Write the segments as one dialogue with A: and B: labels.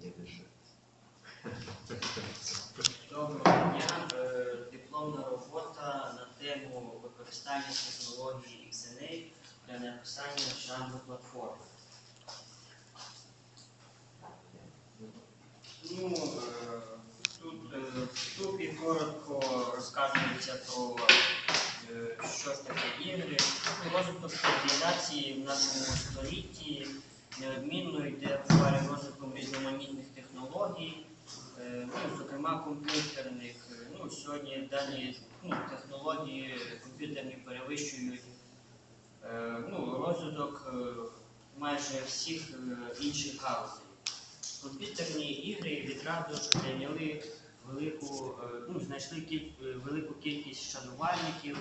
A: Nie wyszedł.
B: Доброго дня. Е, Дипломна робота на тему використання технології XNA для написання жанру платформи. Ну, е, тут е, вступі коротко розказується про е, що ж таке ігри. Розвиток цивілізації в нашому столітті неодмінно йде в парі розвитком різноманітних технологій, е, ну, зокрема комп'ютерних. Е, Ну, сьогодні дані ну, технології комп'ютерні перевищують е, ну, розвиток майже всіх інших галузей. Комп'ютерні ігри відразу зайняли велику, ну, знайшли кіль- велику кількість шанувальників.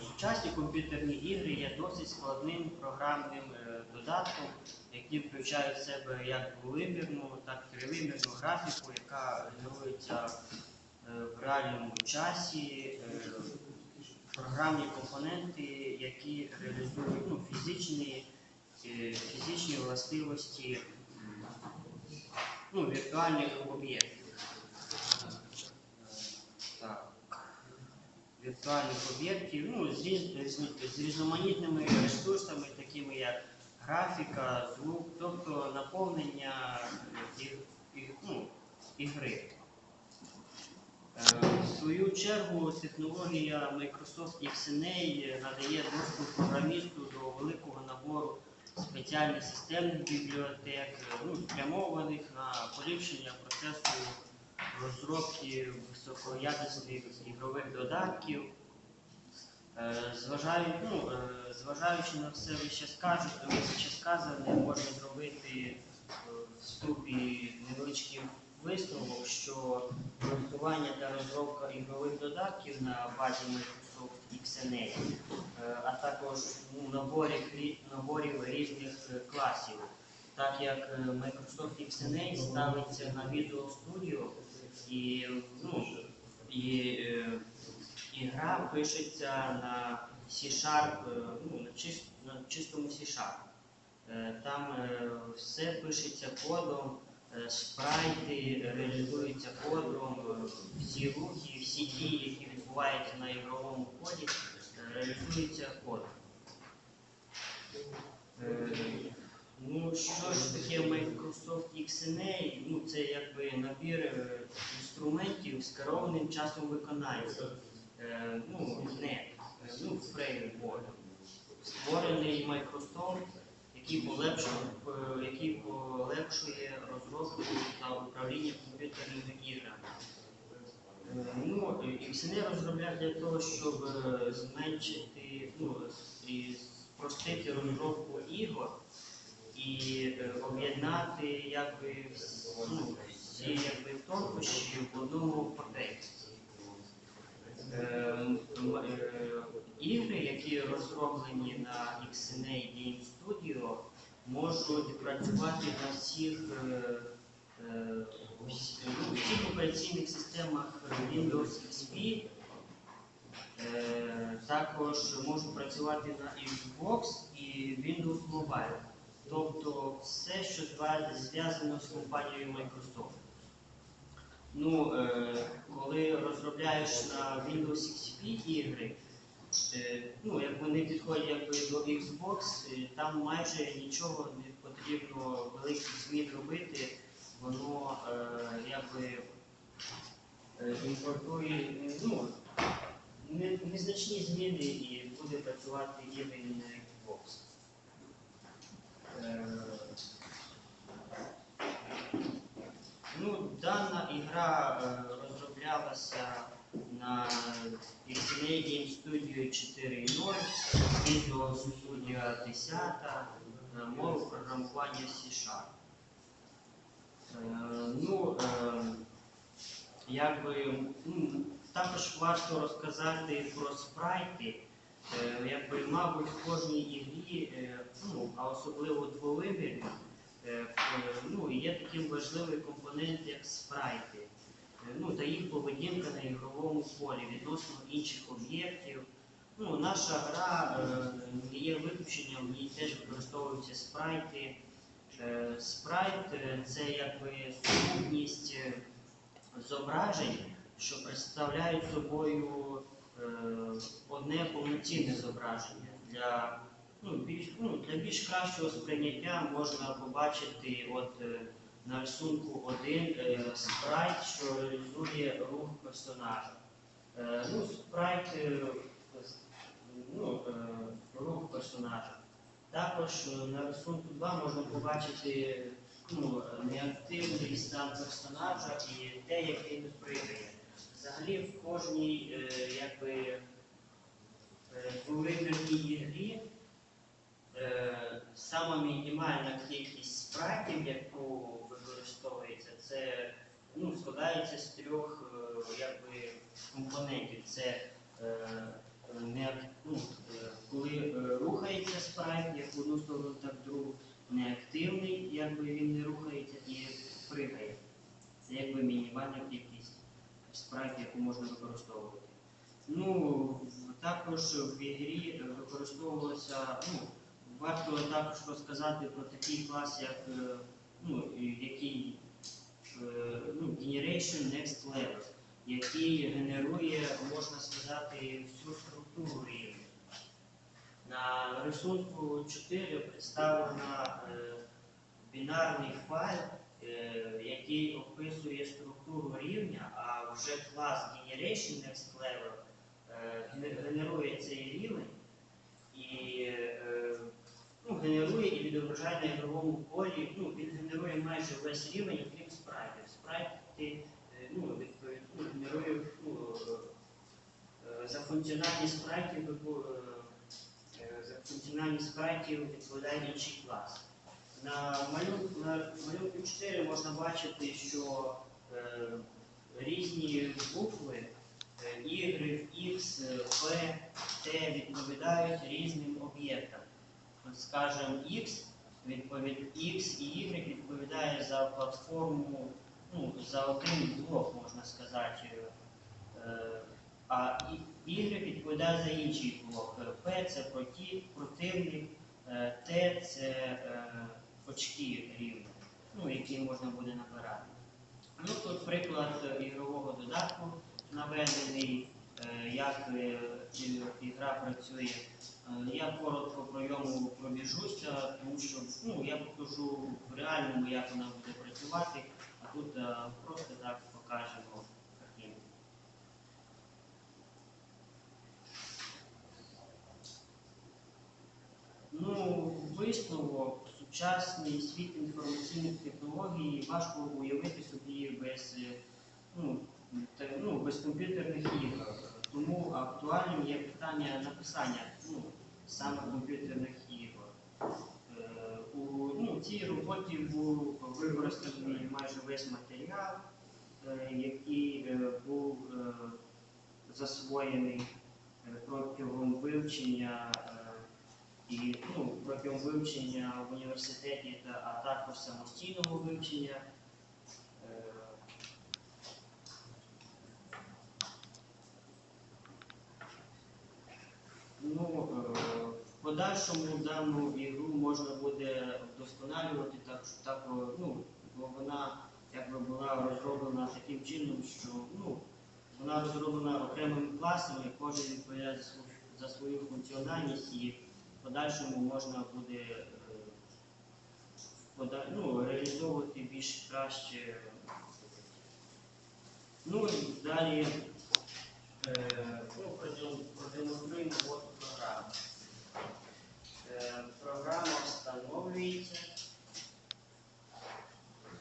B: Сучасні комп'ютерні ігри є досить складним програмним е, додатком, які включають в себе як двовимірну, так і тривимірну графіку, яка генерується е, в реальному часі, е, програмні компоненти, які реалізують ну, фізичні, фізичні властивості ну, віртуальних об'єктів. Так віртуальних об'єктів, ну, з, з, з різноманітними ресурсами, такими як графіка, звук, тобто наповнення і, і, ну, ігри. Е, В свою чергу технологія Microsoft XNA надає доступ програмісту до великого набору спеціальних системних бібліотек, е, ну, спрямованих на поліпшення процесу розробки високоякісних ігрових додатків. Е, Зважаю, ну, е, зважаючи на все вище сказане, можна зробити е, в вступі невеличкий висновок, що проектування та розробка ігрових додатків на базі Microsoft XNA, а також ну, наборів, наборів різних класів, так як Microsoft XNA ставиться на Visual Studio і, ну, і, е, і гра пишеться на C-Sharp, е, ну, на, чис, на чистому C-Sharp. Е, Там все пишеться кодом, спрайти реалізуються кодом, всі рухи, всі дії, які відбуваються на ігровому е, реалізуються кодом. Ну, що ж таке Microsoft XNA? Ну, це якби набір е, інструментів з керованим часом виконання. Е, ну, не, е, ну, фреймворк. Створений Microsoft, який полегшує, е, який полегшує розробку та управління комп'ютерними іграми. Ну, XNA розробляв для того, щоб зменшити, ну, і спростити розробку ігор і е, об'єднати якби, ну, всі якби, тонкощі в одному пакеті. Е, е, Ігри, які розроблені на XNA Game Studio, можуть працювати на всіх, е, ну, всіх операційних системах Windows XP. Також можуть працювати на Xbox і Windows Mobile. Тобто все, що зв'язано з компанією Microsoft. Ну, е, коли розробляєш на Windows XP ігри, е, ну, як вони підходять якби, до Xbox, е, там майже нічого не потрібно великих змін робити, воно е, якби е, імпортує ну, незначні зміни і буде працювати ігри на Xbox. Е, Ну, дана ігра е, розроблялася на XNA Game Studio 4.0, Visual Studio 10, е, мову програмування. Е, Ну, е, якби, також варто розказати про спрайти. Е, Якби, мабуть, в кожній ігрі, е, ну, а особливо двовимірній, е, ну, є таким важливий компонент, як спрайти. Ну, та їх поведінка на ігровому полі відносно інших об'єктів. Ну, наша гра не є виключенням, в ній теж використовуються спрайти. Спрайт це якби сукупність зображень, що представляють собою одне повноцінне зображення. Для, ну, більш, ну, для більш кращого сприйняття можна побачити от, е, на рисунку один е, спрайт, що реалізує рух персонажа. Е, ну, спрайт е, ну, е, рух персонажа. Також е, на рисунку 2 можна побачити ну, неактивний стан персонажа і те, як він пригає. Взагалі в кожній е, е, двовимірній ігрі е, сама мінімальна кількість спрайтів, яку використовується, це ну, складається з трьох е, якби, компонентів. Це е, не, ну, е, коли е, рухається спрайт, як в одну сторону, так в другу, неактивний, якби він не рухається і пригає. Це якби мінімальна кількість спрайтів, яку можна використовувати. Ну, також в ігрі використовувалося, ну, варто також розказати про такий клас, як ну, який ну, Generation Next Level, який генерує, можна сказати, всю структуру рівня. На рисунку 4 представлено е, бінарний файл, е, який описує структуру рівня, а вже клас Generation Next Level е, генерує цей рівень і ну, генерує і відображає на ігровому полі. Ну, він генерує майже весь рівень, окрім спрайтів. Спрайти е, ну, відповідь, ну, генерує ну, е, за функціональність яку, е, е, за функціональність спрайтів відповідає інший клас. На малюнку, на малюнку 4 можна бачити, що е, різні букви Y, X, P, T відповідають різним об'єктам. От, скажімо, X, відповідь X і Y відповідає за платформу, ну, за один блок, можна сказати. А І- Y відповідає за інший блок. P це проти, противник, е, T це очки рівня, ну, які можна буде набирати. Ну, тут приклад ігрового додатку наведений, е, як е, ігра працює. Я коротко про ньому пробіжуся, тому що ну, я покажу в реальному, як вона буде працювати, а тут просто так покажемо Ну, висновок, сучасний світ інформаційних технологій важко уявити собі без, ну, те- ну, без комп'ютерних ігор. Тому актуальним є питання написання ну, саме комп'ютерних ігор. Е, У ну, цій роботі був використаний майже весь матеріал, е, який е, був засвоєний протягом вивчення і ну, протягом вивчення в університеті, та, а також самостійного вивчення. Е, Ну, е, в подальшому дану ігру можна буде вдосконалювати, так, так, ну, бо вона якби була розроблена таким чином, що ну, вона розроблена окремими класами, кожен відповідає за свою, функціональність і подальшому можна буде е, ну, реалізовувати більш краще. Ну і далі е, ну, продем- продемонструємо роботу програми. Е, Програма встановлюється.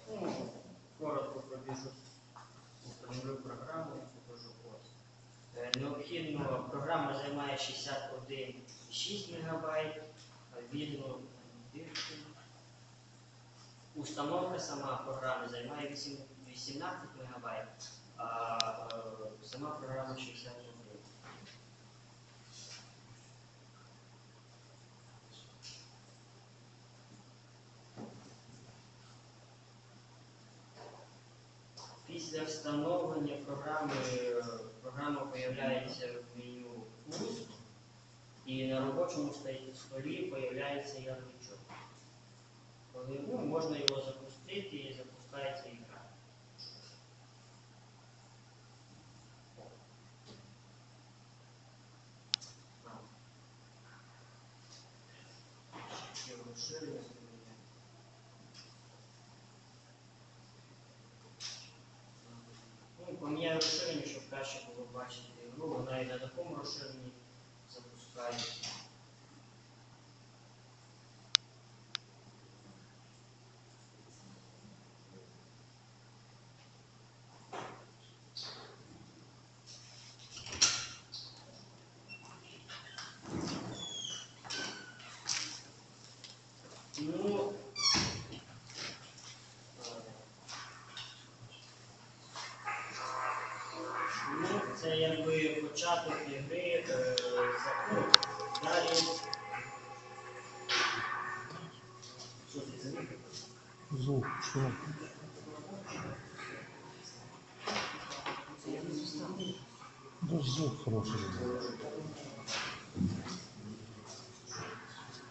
B: Ну, коротко пробіжу. Встановлю програму і покажу код. Е, Необхідно, програма займає 61,6 МБ. Дирки. Установка сама програми займає 18 МБ, а е, сама програма 61. Після встановлення програми е, програма з'являється в меню «Пуск» і на робочому столі- з'являється ярличок. Коли ну, можна його запустити і запускається ігра. Ну, поміняю розширення, щоб краще було бачити ігру. Вона і на такому розширенні запускається. Ну, ну, це якби початок ігри е, закон. Далі. Що ти за мікрофон?
A: Звук? Да, звук хороший.